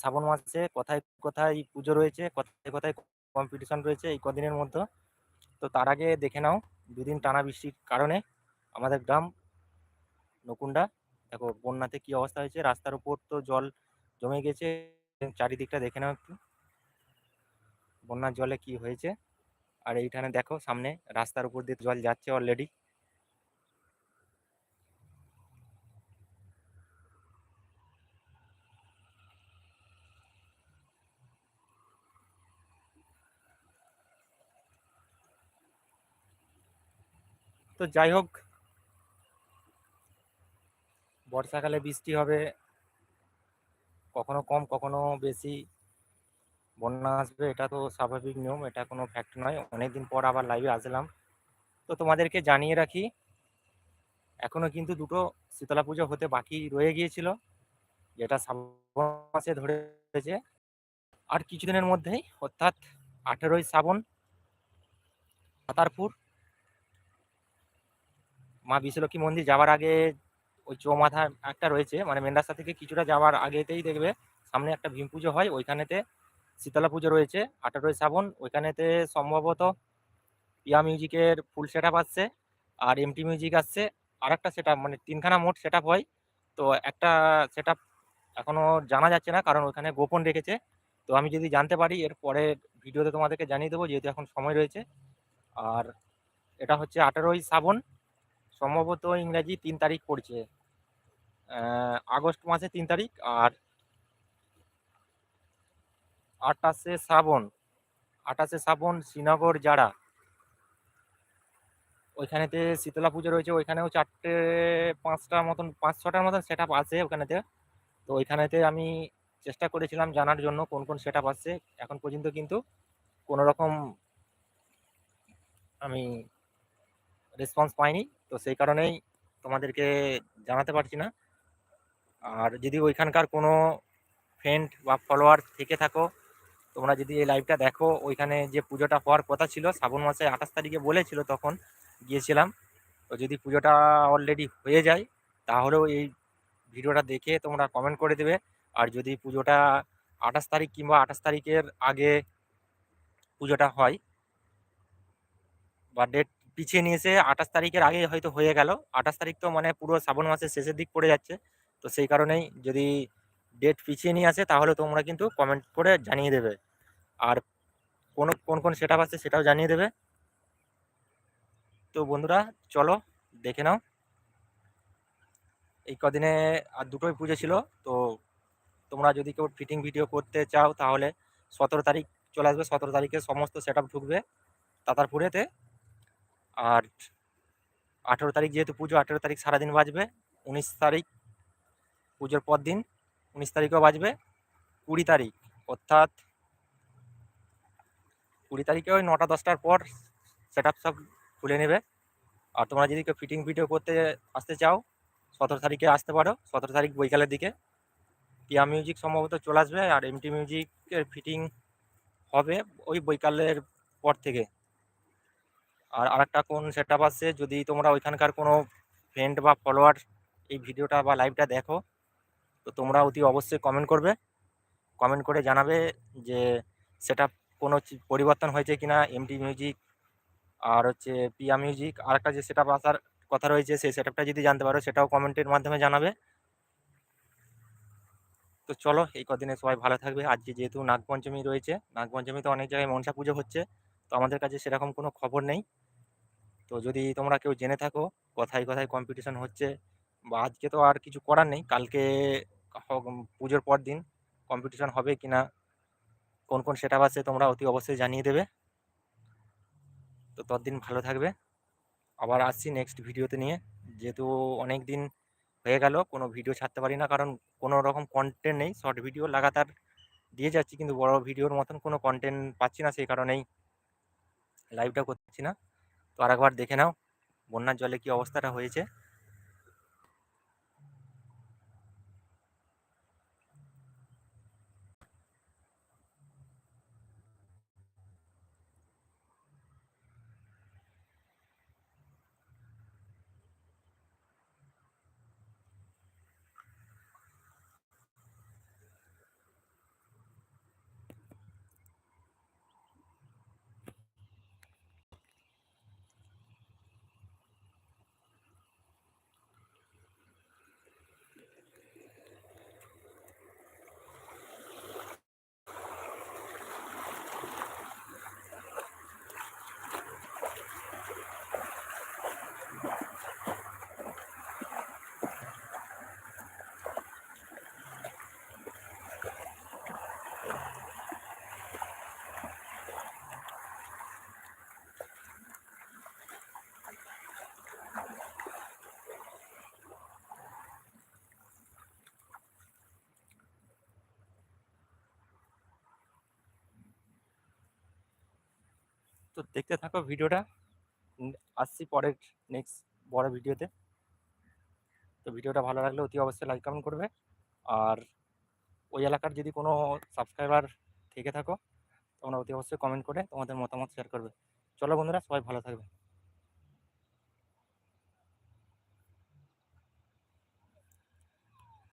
শ্রাবণ মাসে কোথায় কোথায় পুজো রয়েছে, কোথায় কোথায় কম্পিটিশন রয়েছে এই কদিনের মধ্যে। তো তার আগে দেখে নাও, দুদিন টানা বৃষ্টির কারণে আমাদের গ্রাম নকুন্ডা দেখো বন্যাতে কি অবস্থা হয়েছে, রাস্তার উপর তো জল জমে গেছে, চারিদিকটা দেখে নাও একটু। বন্যার জলে কি হয়েছে, আর এইখানে দেখো সামনে রাস্তার উপর দিয়ে জল যাচ্ছে অলরেডি তো যাই হোক, বর্ষাকালে বৃষ্টি হবে, কখনো কম, কখনো বেশি। বন্যা আসবে, এটা তো স্বাভাবিক নিয়ম, এটা কোনো ফ্যাক্ট নয়। অনেকদিন পর আবার লাইভে আসলাম। তো তোমাদেরকে জানিয়ে রাখি, এখনও কিন্তু দুটো শীতলা পুজো হতে বাকি রয়ে গিয়েছিল, যেটা শ্রাবণ মাসে ধরেছে। আর কিছুদিনের মধ্যেই, অর্থাৎ আঠেরোই শ্রাবণ পাতারপুর মা বিশ্বলক্ষ্মী মন্দির যাওয়ার আগে ওই চৌমাথা একটা রয়েছে মানে মেন রাস্তা থেকে কিছুটা যাওয়ার আগেতেই দেখবে সামনে একটা ভীম পুজো হয়, ওইখানেতে শীতলা পুজো রয়েছে, আঠারোই শ্রাবণ, ওইখানেতে সম্ভবত ইয়া মিউজিকের ফুল সেট আপ আসছে আর এমটি মিউজিক আসছে আর একটা সেট মানে তিনখানা মোট সেট হয়, তো একটা সেট এখনও জানা যাচ্ছে না, কারণ ওখানে গোপন রেখেছে, তো আমি যদি জানতে পারি, এর পরের ভিডিওতে তোমাদেরকে জানিয়ে দেবো, যেহেতু এখন সময় রয়েছে, আর এটা হচ্ছে আঠেরোই শ্রাবণ সম্ভবত ইংরাজি তিন তারিখ পড়ছে। আগস্ট মাসে তিন তারিখ আর আটাশে শ্রাবণ আটাশে শ্রাবণ শ্রীনগর যারা, ওইখানেতে শীতলা পুজো রয়েছে, ওইখানেও চারটে, পাঁচটার মতন, পাঁচ ছটার মতন সেট আপ আছে ওখানেতে। তো ওইখানেতে আমি চেষ্টা করেছিলাম জানার জন্য কোন কোন সেট আপ আসছে এখন পর্যন্ত কিন্তু কোনো রকম আমি রেসপন্স পাইনি। তো সেই কারণেই তোমাদেরকে জানাতে পারছি না। আর যদি ওইখানকার কোনো ফ্রেন্ড বা ফলোয়ার থেকে থাকো, তোমরা যদি এই লাইভটা দেখো, ওইখানে যে পুজোটা হওয়ার কথা ছিল, শ্রাবণ মাসে আঠাশ তারিখে বলেছিল তখন গিয়েছিলাম। তো যদি পুজোটা অলরেডি হয়ে যায়, তাহলেও এই ভিডিওটা দেখে তোমরা কমেন্ট করে দেবে। আর যদি পুজোটা আঠাশ তারিখ কিংবা আঠাশ তারিখের আগে পুজোটা হয়, বা ডেট পিছিয়ে নিয়েছে। আঠাশ তারিখের আগে হয়তো হয়ে গেল। আঠাশ তারিখ তো মানে পুরো শ্রাবণ মাসের শেষের দিক পড়ে যাচ্ছে। তো সেই কারণেই যদি ডেট পিছিয়ে নিয়ে আসে, তাহলে তোমরা কিন্তু কমেন্ট করে জানিয়ে দেবে। আর কোন কোন কোন সেট আছে সেটাও জানিয়ে দেবে। তো বন্ধুরা, চলো দেখে নাও। এই কদিনে আর দুটোই পুজো ছিল। তো তোমরা যদি কেউ ফিটিং ভিডিও করতে চাও, তাহলে সতেরো তারিখ চলে আসবে। সতেরো তারিখে সমস্ত সেট ঢুকবে। তাতারপুরেতে আর আঠেরো তারিখ যেহেতু পুজো, আঠেরো তারিখ সারাদিন বাজবে, উনিশ তারিখ পুজোর পর দিন, উনিশ তারিখও বাজবে, কুড়ি তারিখ, অর্থাৎ কুড়ি তারিখে ওই নটা, দশটার পর সেট আপ সব খুলে নেবে। আর তোমরা যদি কেউ ফিটিং ভিডিও করতে আসতে চাও, সতেরো তারিখে আসতে পারো, সতেরো তারিখ বৈকালের দিকে। টিয়া মিউজিক সম্ভবত চলে আসবে আর এমটি মিউজিকের ফিটিং হবে ওই বৈকালের পর থেকে। আর আরেকটা কোন সেট আপ আসছে যদি তোমরা ওইখানকার কোনো ফ্রেন্ড বা ফলোয়ার এই ভিডিওটা বা লাইভটা দেখো, তো তোমরা অতি অবশ্যই কমেন্ট করবে। কমেন্ট করে জানাবে যে সেটা কোনো পরিবর্তন হয়েছে কিনা এমটি মিউজিক আর হচ্ছে পিয়া মিউজিক আর একটা যে সেট আসার কথা রয়েছে, সেই সেট যদি জানতে পারো, সেটাও কমেন্টের মাধ্যমে জানাবে। তো চলো, এই কদিনে সবাই ভালো থাকবে। আজকে যেহেতু নাগপঞ্চমী রয়েছে, নাগপঞ্চমীতে অনেক জায়গায় মনসা পুজো হচ্ছে। তো আমাদের কাছে সেরকম কোনো খবর নেই। তো যদি তোমরা কেউ জেনে থাকো কোথায় কোথায় কম্পিটিশন হচ্ছে বা আজকে তো আর কিছু করার নেই, কালকে পুজোর পর দিন কম্পিটিশন হবে কি না, কোন কোন সেট আছে তোমরা অতি অবশ্যই জানিয়ে দেবে। তো ততদিন ভালো থাকবে। আবার আসছি নেক্সট ভিডিওতে নিয়ে। যেহেতু অনেক দিন হয়ে গেল, কোনো ভিডিও ছাড়তে পারি না, কারণ কোনো রকম কন্টেন্ট নেই। শর্ট ভিডিও লাগাতার দিয়ে যাচ্ছি, কিন্তু বড় ভিডিওর মতন কোনো কন্টেন্ট পাচ্ছি না, সেই কারণেই লাইভটা করছি না। তো আরেকবার দেখে নাও বন্যার জলে কি অবস্থাটা হয়েছে। তো দেখতে থাকো ভিডিওটা। আসছি পরের নেক্সট বড় ভিডিওতে। তো ভিডিওটা ভালো লাগলে অতি অবশ্যই লাইক কমেন্ট করবে। আর ওই এলাকার যদি কোনো সাবস্ক্রাইবার থেকে থাকো, তোমরা অতি অবশ্যই কমেন্ট করে তোমাদের মতামত শেয়ার করবে। চলো বন্ধুরা, সবাই ভালো থাকবে।